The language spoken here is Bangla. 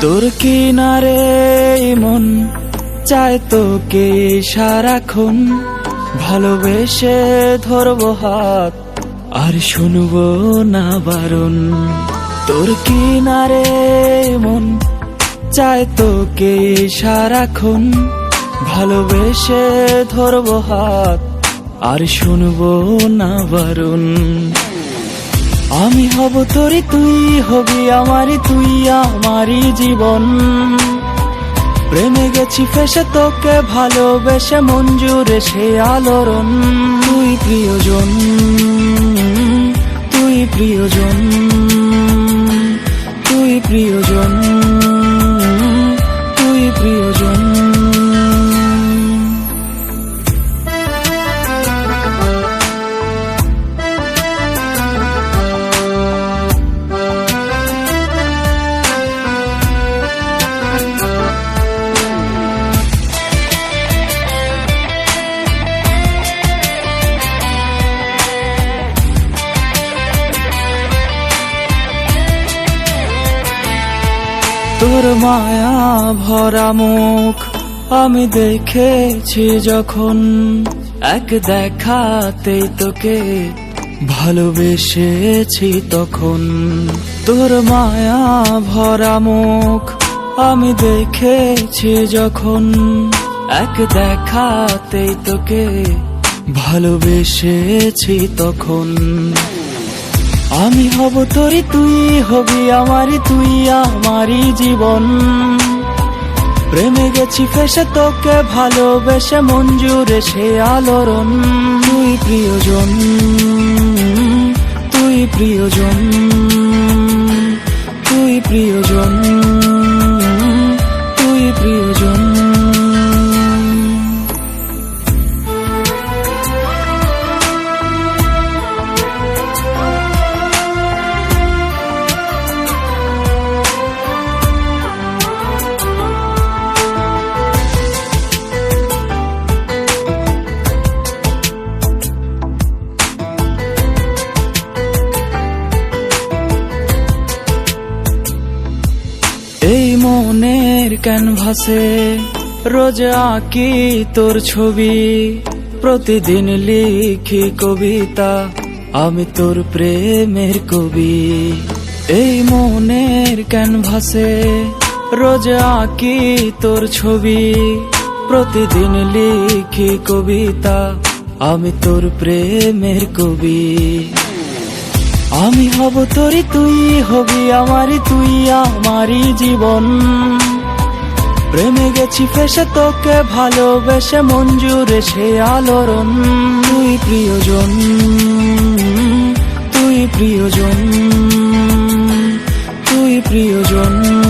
তোর কিনারে মন চায় তোকে সারাক্ষণ। ভালোবেসে ধরবো হাত আর শুনব না বারণ। তোর কি কিনারে মন চায় তোকে সারাক্ষণ। ভালোবেসে ধরবো হাত আর শুনব না বারণ। আমি হব তোরে, তুই হবি আমারই তুই আমারই জীবন। প্রেমে গেছি ফেসে, তোকে ভালোবেসে মঞ্জুরে সে আলোড়ন। তুই প্রিয়জন তুই প্রিয়জন তুই প্রিয়জন। তোর মায়া ভরা মুখ আমি দেখেছি যখন এক দেখাতেই তোকে ভালোবেসেছি তখন। তোর মায়া ভরা মুখ আমি দেখেছি যখন এক দেখাতেই তোকে ভালোবেসেছি তখন। আমি হব তোরই তুই হবি আমারই তুই আমারই জীবন। প্রেমে গেছি ফেসে, তোকে ভালোবেসে মঞ্জুরে সে আলোড়ন। তুই প্রিয়জন তুই প্রিয়জন তুই প্রিয়জন। মনের ক্যানভাসে রোজ আঁকি তোর ছবি। প্রতিদিন লিখি কবিতা, আমি তোর প্রেমের কবি। এই মনের ক্যানভাসে রোজ আঁকি তোর ছবি। প্রতিদিন লিখি কবিতা, আমি তোর প্রেমের কবি। আমি হব তোরই তুই হবি আমারই তুই আমারই জীবন। প্রেমে গেছি ফেসে, তোকে ভালোবেসে মঞ্জুরে সে আলোড়ন। তুই প্রিয়জন তুই প্রিয়জন তুই প্রিয়জন।